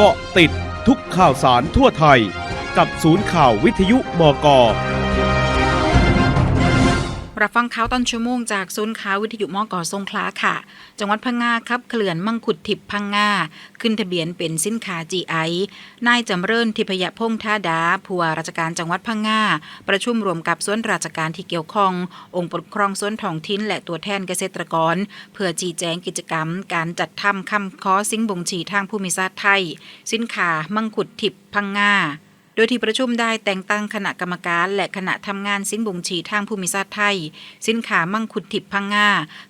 เกาะติดทุกข่าวสารทั่วไทย กับศูนย์ข่าววิทยุมก รับฟังข่าวต้นชั่วโมงจากศูนย์ข่าววิทยุมอกอทรงคลาค่ะ จังหวัดพังงาครับเขื่อนมังคุดทิพพังงาขึ้นทะเบียนเป็นสินค้า GI นายจำเริญทิพยพงษ์ท่าดาผู้ว่าราชการจังหวัดพังงาประชุมรวมกับส่วนราชการที่เกี่ยวข้อง องค์ปกครองส่วนท้องถิ่นและตัวแทนเกษตรกร เพื่อจีแจงกิจกรรม การจัดทำคำขอสิ่งบ่งชี้ทางภูมิศาสตร์ไทย สินค้ามังคุดทิพพังงา โดยที่ประชุมได้แต่งตั้งคณะกรรมการ และคณะทำงานสินบ่งชี้ทางภูมิศาสตร์ไทย สินค้ามังคุดทิพพังงา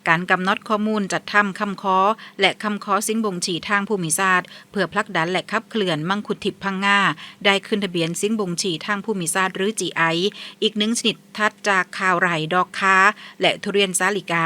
การกำหนดข้อมูลจัดทำคำขอและคำขอสินบ่งชี้ทางภูมิศาสตร์เพื่อผลักดันและขับเคลื่อนมังคุดทิพพังงาได้ขึ้นทะเบียนสินบ่งชี้ทางภูมิศาสตร์หรือ GI อีกหนึ่งชนิดทัดจากข่าวไหร่ดอกค้า และทุเรียนสาลิกา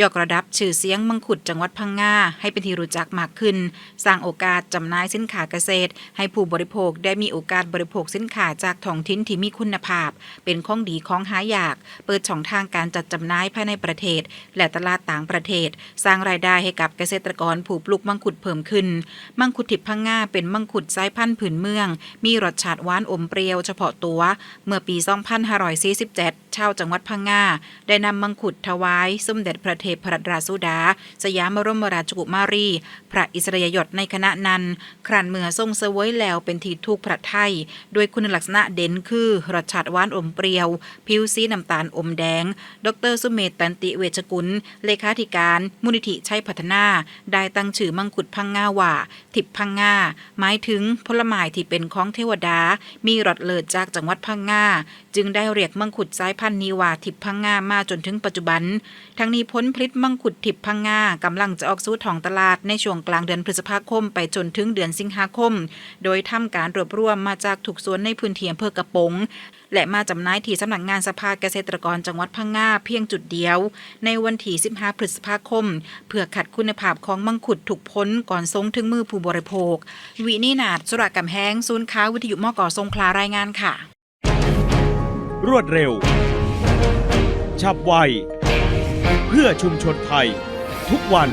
ยกระดับชื่อเสียงมังคุดจังหวัดพังงาให้เป็นที่รู้จักมากขึ้น สร้างโอกาสจำหน่ายสินค้าเกษตร ให้ผู้บริโภคได้มีโอกาสบริโภคสินค้าจากท้องถิ่นที่มีคุณภาพ เป็นของดีของหายาก เปิดช่องทางการจัดจำหน่ายภายในประเทศ และตลาดต่างประเทศ สร้างรายได้ให้กับเกษตรกรผู้ปลูกมังคุดเพิ่มขึ้น มังคุดทิพย์พังงาเป็นมังคุดสายพันธุ์ผืนเมือง มีรสชาติหวานอมเปรี้ยวเฉพาะตัว เมื่อปี 2547 ชาวจังหวัดพังงาได้นำมังคุดถวายสมเด็จพระเทพรัตนราชสุดา สยามบรมราชกุมารี พระอิสริยยศในคณะนั้น ครันเมื่อทรงเสวยแล้วเป็นที่ถูกพระไทยโดยคุณลักษณะเด่นคือรสชาติหวานอมเปรี้ยว ผิวสีน้ำตาลอมแดง ดรสุเมธตันติเวชกุล เลขาธิการมูลนิธิชัยพัฒนา ได้ตั้งชื่อมังคุดพังงาว่าทิพพังงาหมายถึงผลไม้ที่เป็นของเทวดา มีรสเลิศจากจังหวัดพังงาจึงได้เรียกมังคุดสายพันธุ์นีว่าทิพพังงามาจนถึงปัจจุบัน ทั้งนี้ผลผลิตมังคุดทิพพังงากำลังจะออกสู่ท้องตลาดในช่วงกลางเดือนพฤษภาคม ไปจนถึงเดือนสิงหาคม โดยทำการรวบรวมมาจากถูกสวนในพื้นที่อำเภอกระปงและมาจำหน่ายที่สำนักงานสภาเกษตรกรจังหวัดพังงาเพียงจุดเดียว ในวันที่ 15 พฤษภาคม เพื่อขัดคุณภาพของมังคุดถูกพ้นก่อนทรงถึงมือผู้บริโภค วินีนาดสุรกำแหงศูนย์ค้าวิทยุมอกอทรงคลารายงานค่ะ รวดเร็ว ฉับไว เพื่อชุมชนไทย ทุกวัน